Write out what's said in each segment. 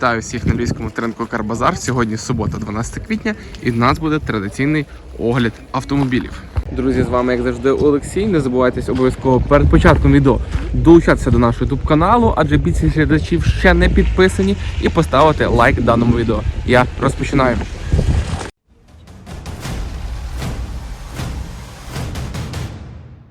Вітаю всіх на львівському ринку Карбазар. Сьогодні субота, 12 квітня, і в нас буде традиційний огляд автомобілів. Друзі, з вами як завжди Олексій. Не забувайте обов'язково перед початком відео долучатися до нашого YouTube каналу, адже більшість глядачів ще не підписані, і поставити лайк даному відео. Я розпочинаю.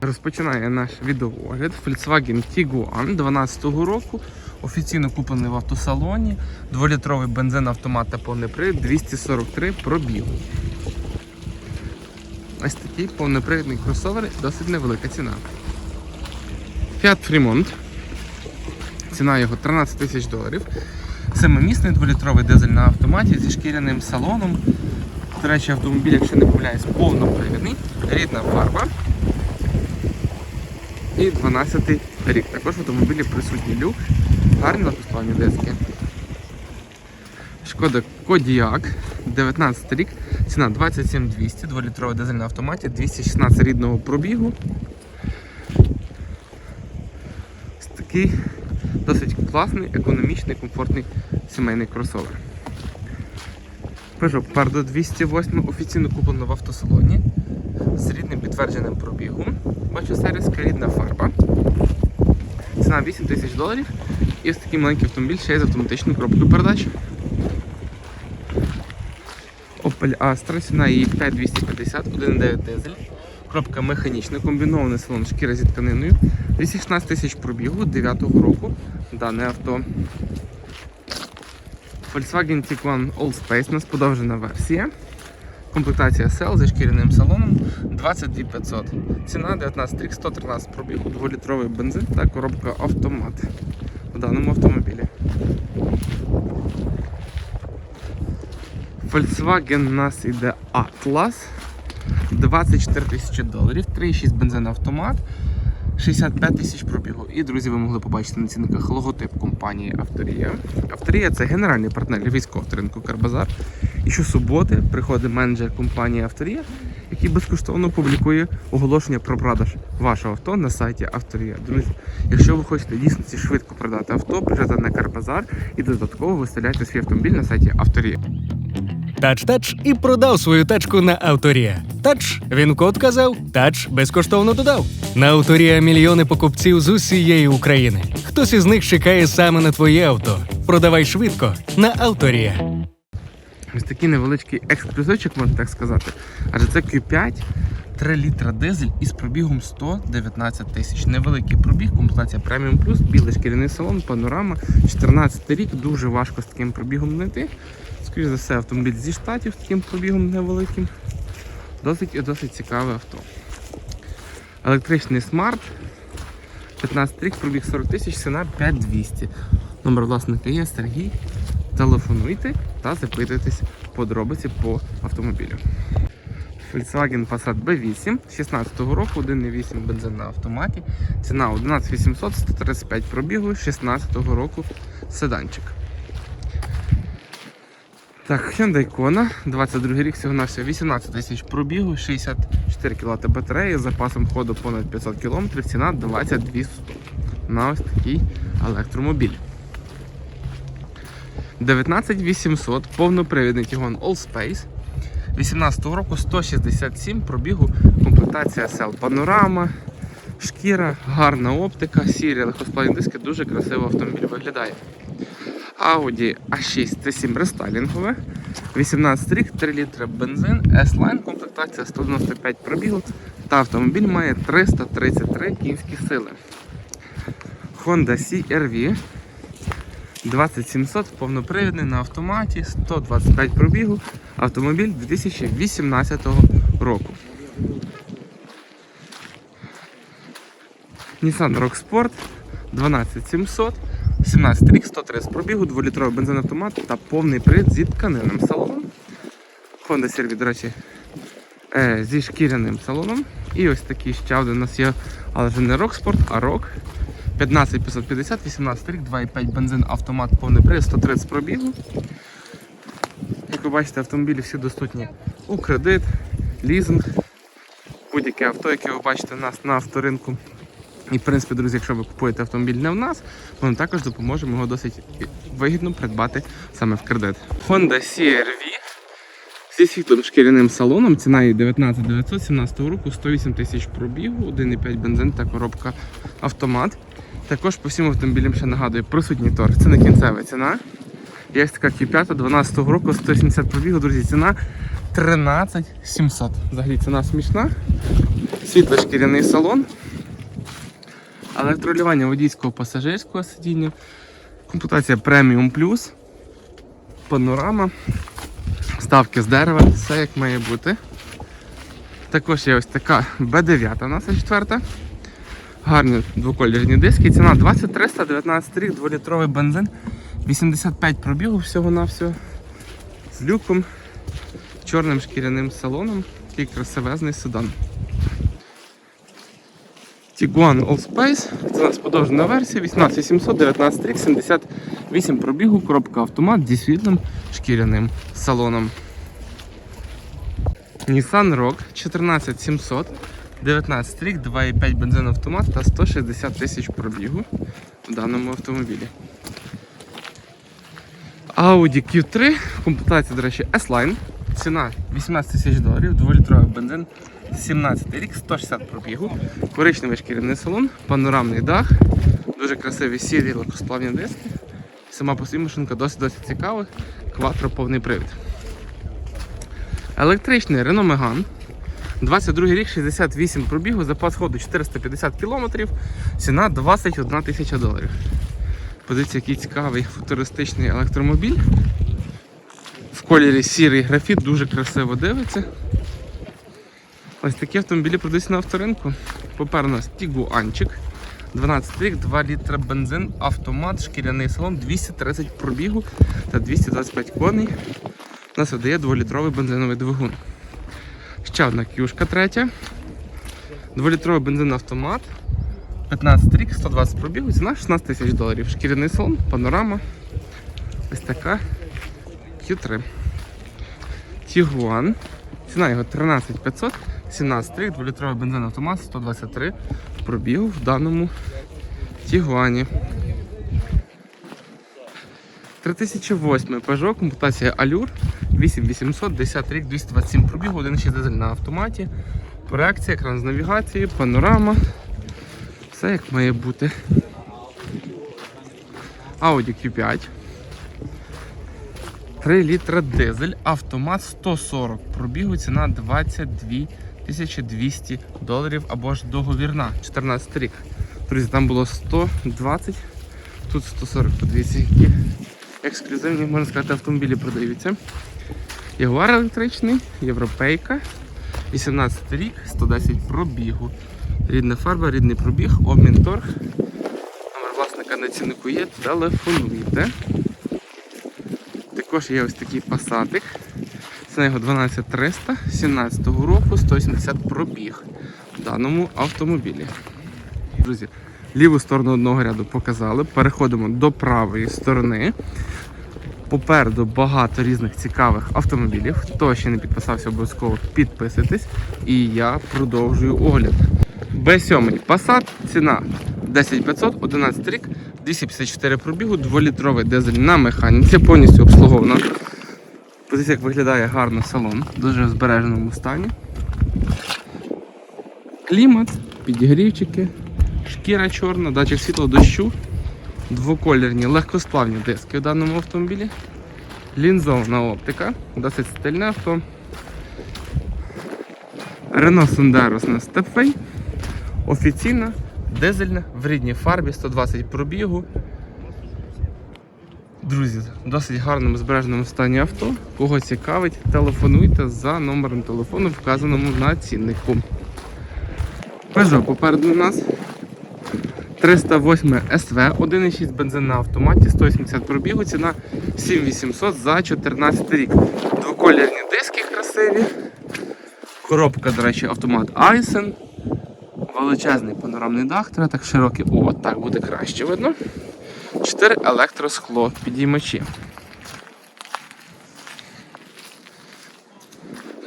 Розпочинає наш відеоогляд Volkswagen Tiguan 12-го року. Офіційно куплений в автосалоні. 2-літровий бензин автомат та повний привід 243 пробігу. Ось такий повнопривідний кросовер, досить невелика ціна. Fiat Fremont. Ціна його 13 тисяч доларів. Семимісний 2-літровий дизель на автоматі зі шкіряним салоном. До речі, автомобіль, якщо не помиляюсь, повнопривідний, рідна фарба. І 12 рік. Також в автомобілі присутній люк, гарні написані диски. Шкода Кодіак, 19 рік, ціна 27200, 2-літровий дизель на автоматі, 216 рідного пробігу. Ось такий досить класний, економічний, комфортний сімейний кросовер. Peugeot Pardo 208 офіційно куплено в автосалоні з рідним підтвердженим пробігом. Бачу сервіска рідна фарба. Ціна 8 тисяч доларів. І ось такий маленький автомобіль ще й з автоматичною коробкою передач. Opel Astra, ціна її 5250, 1.9 дизель. Коробка механічна, комбінований салон шкіра зі тканиною. 216 тисяч пробігу 9-го року. Дане авто. Volkswagen Tiguan Allspace, у нас подовжена версія. Комплектація SL зі шкіряним салоном 22500. Ціна 19 рік, 113 пробігу, 2-літровий бензин та коробка автомат в даному автомобілі. Volkswagen у нас іде Atlas 24 тисячі доларів, 3,6 бензин автомат, 65 тисяч пробігу. І, друзі, ви могли побачити на цінниках логотип компанії Авторія. Авторія це генеральний партнер львівського авторинку Карбазар. І щосуботи приходить менеджер компанії Авторія, який безкоштовно публікує оголошення про продаж вашого авто на сайті Авторія. Друзі, якщо ви хочете дійсно швидко продати авто, приїжджайте на Карбазар і додатково виставляйте свій автомобіль на сайті Авторія. Тач-тач і продав свою тачку на Авторія. Тач, він код казав, тач безкоштовно додав. На Авторія мільйони покупців з усієї України. Хтось із них чекає саме на твоє авто. Продавай швидко на Авторія. Ось такий невеличкий ексклюзивчик, можна так сказати. Адже це Q5, 3 літра дизель із пробігом 119 тисяч. Невеликий пробіг, комплектація преміум плюс, білий шкіряний салон, панорама, 14 рік, дуже важко з таким пробігом знайти. Скоріше за все, автомобіль зі штатів з таким пробігом невеликим. Досить і досить цікаве авто. Електричний смарт. 15 рік, пробіг 40 тисяч, ціна 5200. Номер власника є Сергій. Телефонуйте та запитуйтесь подробиці по автомобілю. Volkswagen Passat B8 16 року, 1,8 бензин на автоматі. Ціна 11800, 135 пробігу, 16 го року седанчик. Так, Hyundai Kona, 22 рік, всього на 18 тисяч пробігу, 64 кВт батареї, запасом ходу понад 500 км, ціна 22 100 на ось такий електромобіль. 19800, повнопривідний Tiguan Allspace. 18 року 167 пробігу, комплектація SL панорама, шкіра, гарна оптика, сірі легкосплавні диски, дуже красиво автомобіль виглядає. Audi A6 C7 рестайлінгове, 18 рік, 3 літри бензин, S-Line, комплектація 195 пробігу та автомобіль має 333 кінські сили. Honda CR-V 20700 повнопривідний на автоматі, 125 пробігу, автомобіль 2018 року. Nissan Rock Sport 12700, 17 рік, 130 пробігу, 2-літровий бензинавтомат та повний привід зі тканинним салоном. Honda CR-V, до речі, е, зі шкіряним салоном. І ось такий ще один у нас є, але вже не Rock Sport, а Rock. 15550, 18 рік, 2,5 бензин, автомат, повний привід, 130 пробігу. Як ви бачите, автомобілі всі доступні у кредит, лізинг, будь-яке авто, яке ви бачите у нас на авторинку. І, в принципі, друзі, якщо ви купуєте автомобіль не в нас, ми вам також допоможемо його досить вигідно придбати саме в кредит. Honda CR-V зі світлим шкіряним салоном, ціна її 19 917 року, 108 тисяч пробігу, 1,5 бензин та коробка автомат. Також по всім автомобілям ще нагадую, присутній торг. Це не кінцева ціна. Є така Q5 12 року, 170 пробігу, друзі, ціна 13 700. Взагалі ціна смішна. Світло шкіряний салон. Електролювання водійського пасажирського сидіння. Комплектація Premium Plus. Панорама. Ставки з дерева, все як має бути. Також є ось така B9 у нас 4. Гарні двоколірні диски. Ціна 2319 рік, 2-літровий бензин, 85 пробігу всього-навсього. З люком, чорним шкіряним салоном. Такий красивезний седан. Tiguan Allspace, це у нас подовжена версія, 18700, 19 рік, 78 пробігу, коробка автомат зі світлим шкіряним салоном. Nissan Rogue 14700, 19 рік, 2,5 бензин автомат та 160 тисяч пробігу в даному автомобілі. Audi Q3, комплектація, до речі, S-Line. Ціна 18 тисяч доларів, 2-літровий бензин, 17 рік, 160 пробігу, коричневий шкіряний салон, панорамний дах, дуже красиві сірі легкосплавні диски. Сама по собі машинка досить досить цікава, кватро повний привід. Електричний Renault Megane. 22 рік, 68 пробігу, запас ходу 450 км, ціна 21 тисяча доларів. Подивіться, який цікавий футуристичний електромобіль. В кольорі сірий графіт, дуже красиво дивиться. Ось такі автомобілі продаються на авторинку. Попереду у нас Тігуанчик. 12 рік, 2 літра бензин, автомат, шкіряний салон, 230 пробігу та 225 коней. У нас видає 2-літровий бензиновий двигун. Ще кюшка третя. 2-літровий бензин автомат. 15 рік, 120 пробігу, ціна 16 тисяч доларів. Шкіряний салон, панорама. Ось така Q3. Тігуан. Ціна його 13 500, 17 рік, 2-літровий бензин автомат, 123 пробігу в даному Тігуані. 3008 Peugeot, комплектація Allure, 8800, 10 рік, 227 пробігу, 1,6 дизель на автоматі. Проекція, екран з навігацією, панорама. Все як має бути. Audi Q5. 3 літра дизель, автомат 140 пробігу, ціна 22 200 доларів або ж договірна, 14 рік. Друзі, там було 120, тут 140, подивіться, які ексклюзивні, можна сказати, автомобілі продаються. Ягуар електричний, європейка, 18 рік, 110 пробігу. Рідна фарба, рідний пробіг, обмін торг. Номер власника на ціннику телефонуйте. Також є ось такий пасатик. Це його 12300 17 року, 180 пробіг в даному автомобілі. Друзі, ліву сторону одного ряду показали. Переходимо до правої сторони. Попереду багато різних цікавих автомобілів. Хто ще не підписався, обов'язково підписуйтесь. І я продовжую огляд. B7 Passat, ціна 10500, 11 рік, 254 пробігу, 2-літровий дизель на механіці, повністю обслуговано. Подивіться, як виглядає гарно салон, в дуже збереженому стані. Клімат, підігрівчики, шкіра чорна, датчик світло дощу, двоколірні легкосплавні диски в даному автомобілі, лінзована оптика, досить стильне авто. Renault Sandero на Stepway. Офіційна, дизельна, в рідній фарбі, 120 пробігу. Друзі, досить гарному збереженому стані авто. Кого цікавить, телефонуйте за номером телефону, вказаному на ціннику. Peugeot попереду у нас 308 SV, 1,6 бензин на автоматі, 180 пробігу, ціна 7800 за 14 рік. Двоколірні диски красиві. Коробка, до речі, автомат Айсен. Величезний панорамний дах, треба так широкий. О, так буде краще видно. 4 електроскло підіймачі.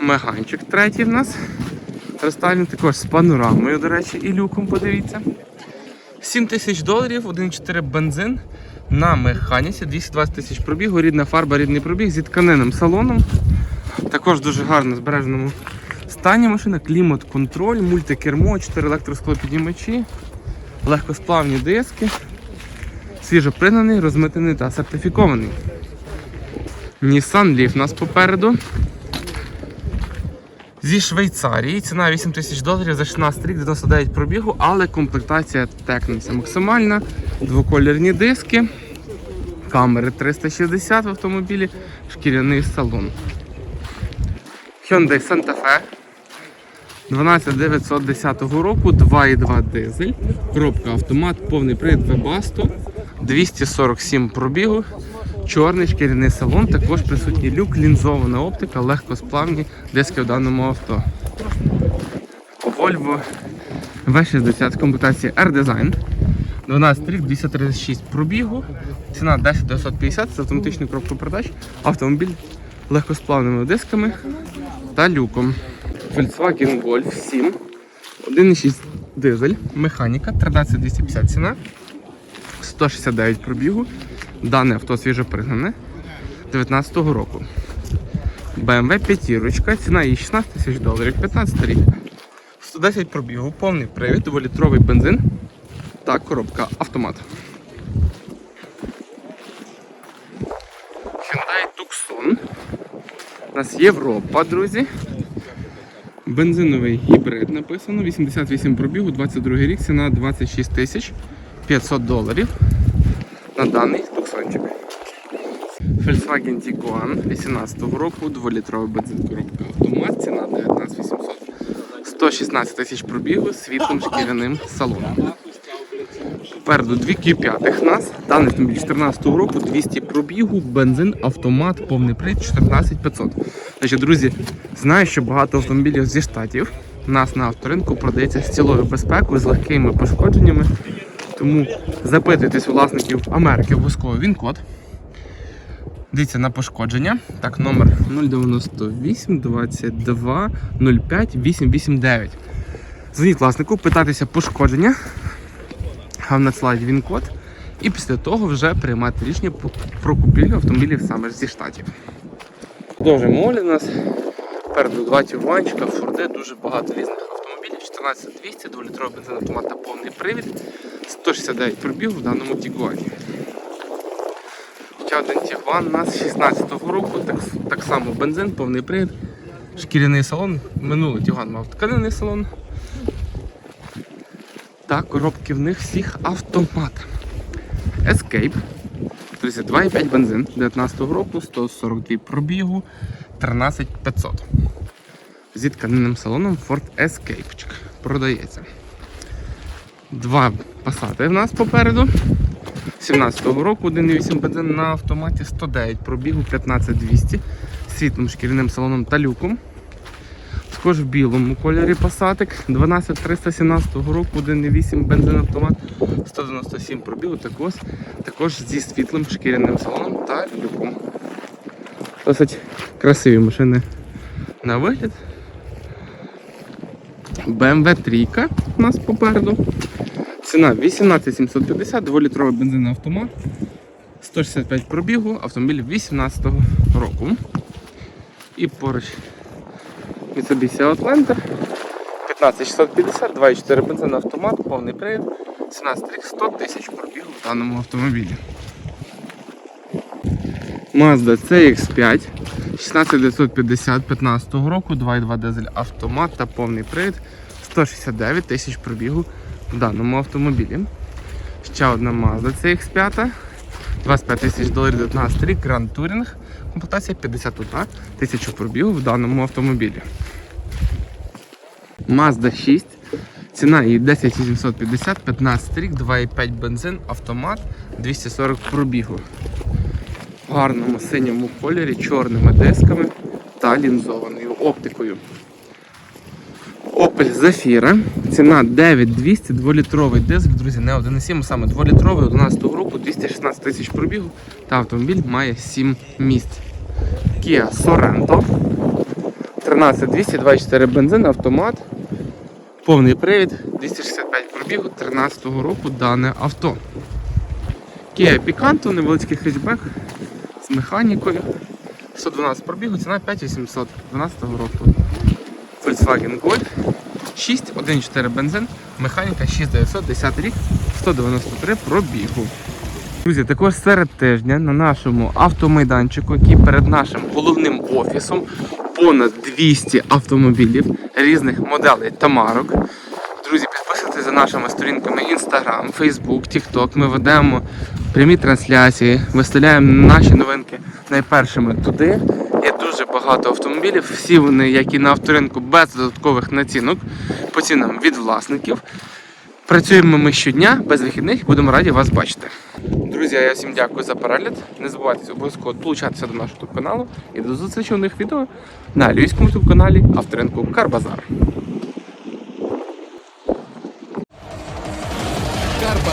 Меганчик третій в нас. Рестайлінг також з панорамою, до речі, і люком, подивіться. 7 тисяч доларів, 1,4 бензин на механіці, 220 тисяч пробігу, рідна фарба, рідний пробіг зі тканинним салоном. Також дуже гарно збереженому стані машина, клімат-контроль, мультикермо, 4 електросклопіднімачі, легкосплавні диски, свіжопригнаний, розмитений та сертифікований. Nissan Leaf у нас попереду. Зі Швейцарії. Ціна 8 тисяч доларів за 16 рік, 99 пробігу, але комплектація Техніця максимальна, двоколірні диски, камери 360 в автомобілі, шкіряний салон. Hyundai Santa Fe. 12910 року, 2,2 дизель, коробка автомат, повний привід Webasto, 247 пробігу, чорний шкіряний салон, також присутній люк, лінзована оптика, легкосплавні диски в даному авто. Volvo V60 в комплектації R-Design. 12 рік, 236 пробігу, ціна 10 950 з автоматичною коробкою передач, автомобіль легкосплавними дисками та люком. Volkswagen Golf 7, 1,6 дизель, механіка, 13250 ціна, 169 пробігу. Дане авто свіже пригнане 19 року. BMW 5, ціна її 16 тисяч доларів, 15 рік. 110 пробігу, повний привід, 2-літровий бензин та коробка автомат. Hyundai Tucson. У нас Європа, друзі. Бензиновий гібрид написано, 88 пробігу, 22 рік, ціна 26 тисяч 500 доларів на даний туксончик. Volkswagen Tiguan 18 року, 2-літровий бензин коробка автомат, ціна 19 800. 116 тисяч пробігу з світлим шкіряним салоном. Попереду дві Q5 нас. Даний автомобіль 14 року, 200 пробігу, бензин, автомат, повний привід 14500. Значить, друзі, знаю, що багато автомобілів зі штатів у нас на авторинку продається з цілою безпекою, з легкими пошкодженнями. Тому запитуйтесь власників Америки обов'язково він код. Дивіться на пошкодження. Так, номер 098 22 05 889. Дзвоніть власнику, питайтеся пошкодження, вам надсилають він код. І після того вже приймати рішення про купівлю автомобілів саме зі штатів. Продовжуємо огляд у нас. Переду два тюрманчика, форди, дуже багато різних автомобілів. 14200, 2-літровий бензин автомат та повний привід. 169 пробігу в даному Тігуані. Ще один Тігуан у нас 16-го року, так, так само бензин, повний привід, шкіряний салон. Минулий Тігуан мав тканинний салон. Та коробки в них всіх автомат. Escape. Друзі, 2,5 бензин 19-го року, 142 пробігу, 13500. Зі тканинним салоном Ford Escape. Продається. Два пасати в нас попереду. 17-го року 1,8 бензин на автоматі, 109 пробігу, 15200 з світлим шкіряним салоном та люком. Також в білому кольорі пасатик 12317 року, 1,8 бензин автомат, 197 пробігу, також, також зі світлим шкіряним салоном та люком. Досить красиві машини на вигляд. BMW 3 у нас попереду. Ціна 18750, 2-літровий бензинний автомат, 165 пробігу, автомобіль 18 року. І поруч Mitsubishi Outlander 15650, 2,4 бензин автомат, повний привід, 17 рік, 100 тисяч пробігу в даному автомобілі. Mazda CX5 16950 15 року, 2,2 дизель автомат та повний привід, 169 тисяч пробігу в даному автомобілі. Ще одна Mazda CX5, 25 тисяч доларів 19 рік, Grand Touring, комплектація 51 тисячу пробігу в даному автомобілі. Mazda 6, ціна її 10 750, 15 рік, 2,5 бензин, автомат, 240 пробігу. В гарному синьому кольорі, чорними дисками та лінзованою оптикою. Opel Zafira. Ціна 9200, 2-літровий дизель, друзі, не 1,7, а саме 2-літровий 11 року, 216 тисяч пробігу та автомобіль має 7 місць. Kia Sorento. 13200, 24 бензин, автомат. Повний привід, 265 пробігу. пробігу 13-го року дане авто. Kia Picanto, невеличкий хетчбек механікою. 112 пробігу, ціна 5800 12 року. Volkswagen Golf 6, 1.4 бензин, механіка 6900, 10 рік, 193 пробігу. Друзі, також серед тижня на нашому автомайданчику, який перед нашим головним офісом, понад 200 автомобілів різних моделей та марок. Друзі, підписуйтесь за нашими сторінками Instagram, Facebook, TikTok. Ми ведемо прямі трансляції, виставляємо наші новинки найпершими туди. Є дуже багато автомобілів. Всі вони, як і на авторинку, без додаткових націнок по цінам від власників. Працюємо ми щодня без вихідних, будемо раді вас бачити. Друзі, я всім дякую за перегляд. Не забувайте обов'язково долучатися до нашого каналу і до зустрічі у нових відео на львівському каналі авторинку Карбазар.